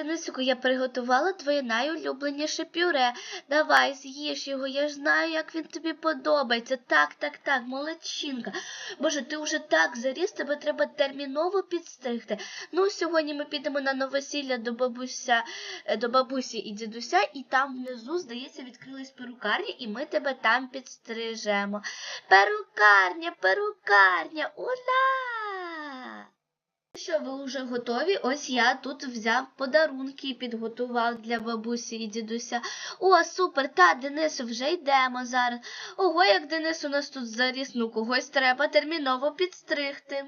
Денисику, я приготувала твоє найулюбленіше пюре. Давай, з'їж його, я ж знаю, як він тобі подобається. Так, так, так, молодчинка. Боже, ти вже так заріс, тебе треба терміново підстригти. Ну, сьогодні ми підемо на новосілля до бабуся, е, до бабусі і дідуся, і там внизу, здається, відкрились перукарні, і ми тебе там підстрижемо. Перукарня, перукарня, ура! Що ви вже готові? Ось я тут взяв подарунки і підготував для бабусі і дідуся. О, супер! Та, Денис, вже йдемо зараз. Ого, як Денис у нас тут заріс, ну когось треба терміново підстригти.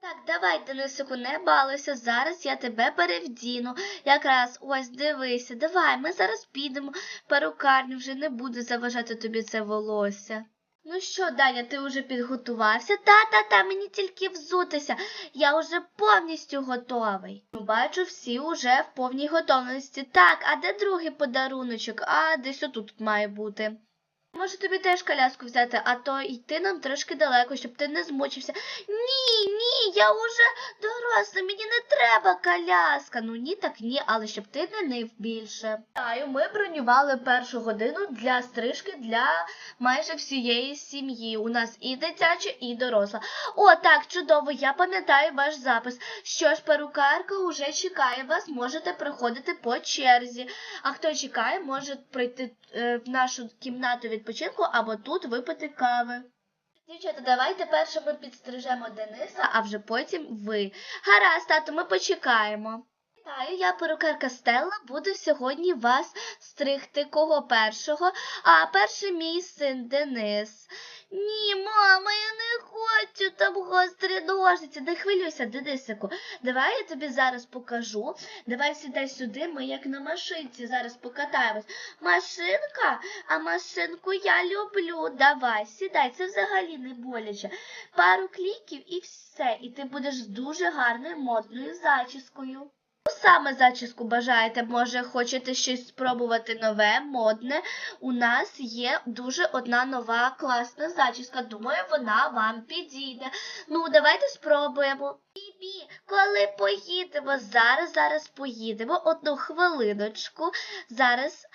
Так, давай, Денисику, не балуйся, зараз я тебе перевдіну. Якраз ось дивися, давай, ми зараз підемо. Перукарню вже не буде заважати тобі це волосся. Ну що, Даня, ти вже підготувався? Та-та-та, мені тільки взутися. Я вже повністю готовий. Бачу, всі уже в повній готовності. Так, а де другий подаруночок? А десь отут має бути. Може тобі теж коляску взяти, а то йти нам трошки далеко, щоб ти не змучився. Ні, ні, я уже доросла, мені не треба коляска. Ну ні, так ні, але щоб ти не нив більше. Знаю, ми бронювали першу годину для стрижки для майже всієї сім'ї. У нас і дитяча, і доросла. О, так, чудово, я пам'ятаю ваш запис. Що ж, перукарка уже чекає вас, можете приходити по черзі. А хто чекає, може прийти е, в нашу кімнату відпочинку або тут випити кави. Дівчата, давайте перше ми підстрижемо Дениса, а вже потім ви. Гаразд, тату, ми почекаємо. Вітаю, я перукарка Стелла, буду сьогодні вас стригти кого першого, а перший мій син Денис. Ні, мама, я не хочу там гострі ножиці. Не хвилюйся, Денисику. Давай я тобі зараз покажу. Давай сідай сюди, ми як на машинці зараз покатаємось. Машинка? А машинку я люблю. Давай, сідай, це взагалі не боляче. Пару кліків і все. І ти будеш з дуже гарною модною зачіскою. Саме зачіску бажаєте, може, хочете щось спробувати нове, модне. У нас є дуже одна нова класна зачіска. Думаю, вона вам підійде. Ну, давайте спробуємо. Бібі, коли поїдемо? Зараз, зараз поїдемо. Одну хвилиночку. Зараз.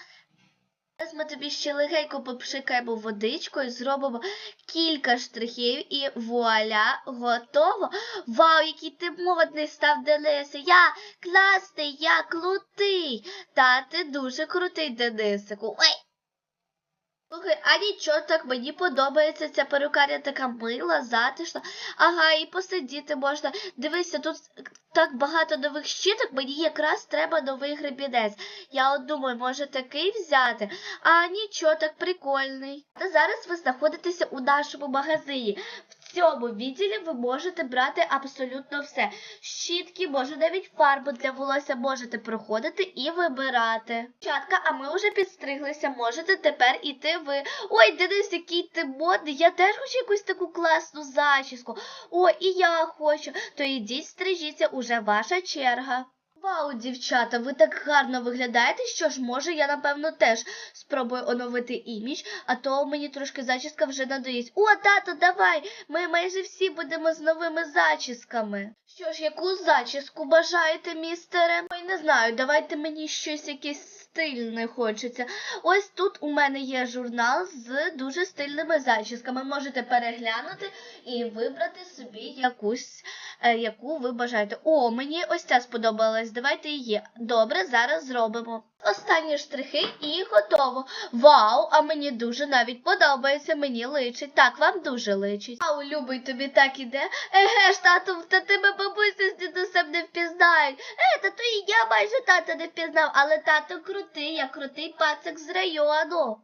Зараз ми тобі ще легенько попшикаємо водичкою, зробимо кілька штрихів і вуаля, готово. Вау, який ти модний став, Денисе. Я класний, я крутий. Та ти дуже крутий, Денисику. Ой. Слухай, а нічого так мені подобається ця перукарня така мила, затишна. Ага, і посидіти можна. Дивися, тут так багато нових щиток, мені якраз треба новий гребінець. Я от думаю, може такий взяти. А нічого, так прикольний. Та зараз ви знаходитеся у нашому магазині. Цьому відділі ви можете брати абсолютно все. Щітки, може навіть фарбу для волосся можете проходити і вибирати. Чатка, а ми вже підстриглися, можете тепер іти ви. Ой, Денис, який ти модний, я теж хочу якусь таку класну зачіску. О, і я хочу. То ідіть стрижіться, уже ваша черга. Вау, дівчата, ви так гарно виглядаєте, що ж, може, я, напевно, теж спробую оновити імідж, а то мені трошки зачіска вже надоїсть. О, тато, давай! Ми майже всі будемо з новими зачісками. Що ж, яку зачіску бажаєте, містере? Ой, не знаю, давайте мені щось якесь стильне хочеться. Ось тут у мене є журнал з дуже стильними зачісками. Можете переглянути і вибрати собі якусь, яку ви бажаєте. О, мені ось ця сподобалась. Давайте її. Добре, зараз зробимо. Останні штрихи і готово. Вау, а мені дуже навіть подобається, мені личить. Так, вам дуже личить. Вау, любий, тобі так іде. Еге ж, тату, та тебе бабуся з дідусем не впізнають. Е, та то і я майже тата не впізнав, але тато крутий, я крутий пацик з району.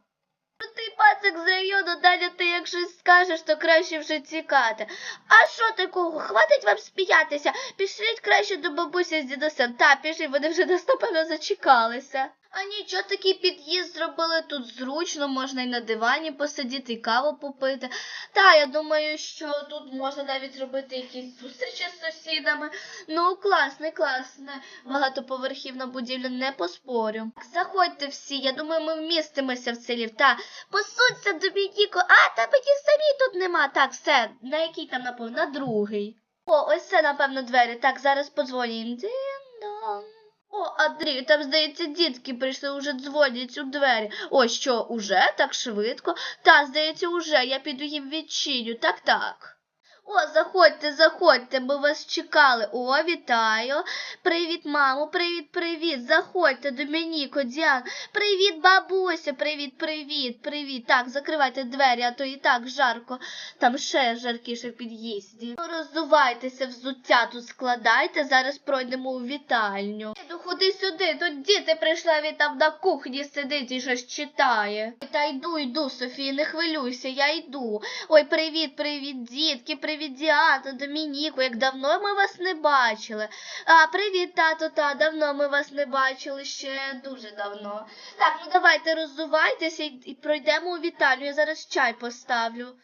Крутий пацик з району, далі ти як щось скажеш, то краще вже тікати. А що такого? Хватить вам сміятися. Пішліть краще до бабусі з дідусем. Та, пішли, вони вже нас, напевно, зачекалися. А нічого, такий під'їзд зробили тут зручно, можна і на дивані посидіти, і каву попити. Та, я думаю, що тут можна навіть зробити якісь зустрічі з сусідами. Ну, класне, класне. Багатоповерхівна будівля, не поспорю. Заходьте всі, я думаю, ми вмістимося в цей ліфт. Та, посунься до Ніко. А, та мені самі тут нема. Так, все, на який там, напевно, на другий. О, ось це, напевно, двері. Так, зараз подзвонюємо. Дин-дон. О, Андрій, там, здається, дітки прийшли, уже дзвонять у двері. О, що, уже так швидко? Та, здається, уже. Я піду їм відчиню. Так, так. О, заходьте, заходьте, ми вас чекали. О, вітаю. Привіт, мамо, привіт, привіт. Заходьте, Домініко, Діан. Привіт, бабуся, привіт, привіт, привіт. Так, закривайте двері, а то і так жарко. Там ще жаркіше в під'їзді. Ну, роздувайтеся, взуття тут складайте, зараз пройдемо у вітальню. Ну, ходи сюди, тут діти прийшли, він там на кухні сидить і щось читає. Та йду, йду, Софія, не хвилюйся, я йду. Ой, привіт, привіт, дітки, привіт, Діана, Домініку, як давно ми вас не бачили. А, привіт, тато, та, давно ми вас не бачили, ще дуже давно. Так, ну давайте роззувайтеся і пройдемо у вітальню, я зараз чай поставлю.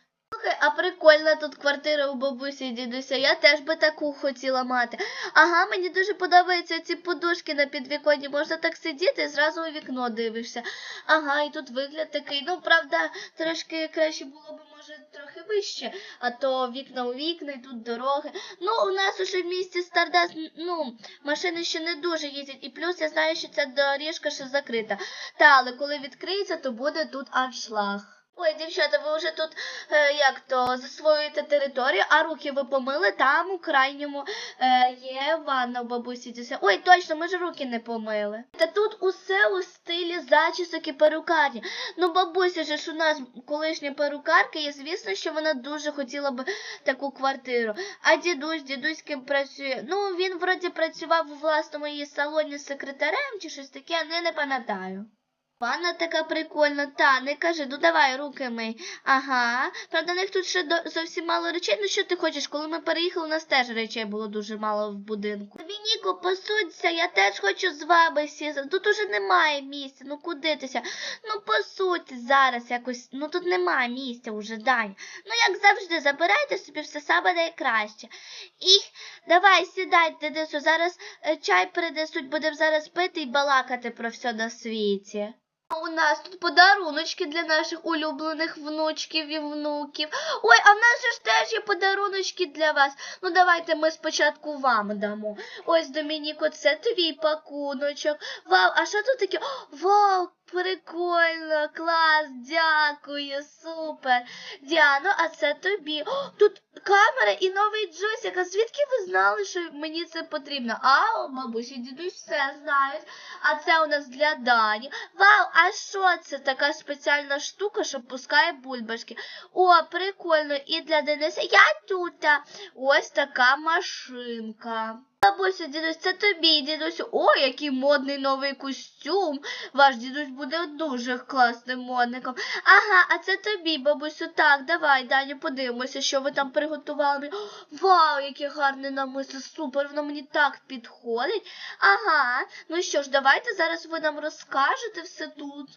А прикольна тут квартира у бабусі і дідуся. Я теж би таку хотіла мати. Ага, мені дуже подобаються ці подушки на підвіконні. Можна так сидіти і зразу у вікно дивишся. Ага, і тут вигляд такий. Ну, правда, трошки краще було б, може, трохи вище, а то вікна у вікна, і тут дороги. Ну, у нас уже в місті Стардас, ну, машини ще не дуже їздять. І плюс я знаю, що ця доріжка ще закрита. Та, але коли відкриється, то буде тут аншлаг. Ой, дівчата, ви вже тут е, як то засвоюєте територію, а руки ви помили там у крайньому е, є ванна у бабусі дідуся. Ой, точно, ми ж руки не помили. Та тут усе у стилі зачісок і перукарні. Ну, бабуся же ж у нас колишня перукарка, і звісно, що вона дуже хотіла б таку квартиру. А дідусь, дідусь ким працює. Ну, він вроді працював у власному її салоні секретарем чи щось таке, не, не пам'ятаю. Ванна така прикольна, та не кажи, ну давай руки мий. Ага. Правда, в них тут ще до- зовсім мало речей. Ну що ти хочеш? Коли ми переїхали, у нас теж речей було дуже мало в будинку. Ніко, посудься, я теж хочу з вами сісти. Тут уже немає місця. Ну куди тися? Ну посудь зараз якось. Ну тут немає місця уже, Дань. Ну як завжди, забирайте собі все саме найкраще. І давай сідай, Денису, зараз е, чай принесуть, будемо зараз пити і балакати про все на світі. А у нас тут подаруночки для наших улюблених внучків і внуків. Ой, а в нас же ж теж є подаруночки для вас. Ну давайте ми спочатку вам дамо. Ось, Домініко, це твій пакуночок. Вау, а що тут таке? Вау, прикольно, клас, дякую, супер. Діано, а це тобі. О, тут камера і новий джойстик. А звідки ви знали, що мені це потрібно? А, бабусі, дідусь все знають. А це у нас для Дані. Вау, а що це? Така спеціальна штука, що пускає бульбашки. О, прикольно. І для Дениса я тут. Ось така машинка. Бабуся, дідусь, це тобі, дідусь. О, який модний новий костюм. Ваш дідусь буде дуже класним модником. Ага, а це тобі, бабусю. Так, давай, Даню, подивимося, що ви там приготували. Вау, яке гарне намисто, супер, воно мені так підходить. Ага, ну що ж, давайте зараз ви нам розкажете все тут.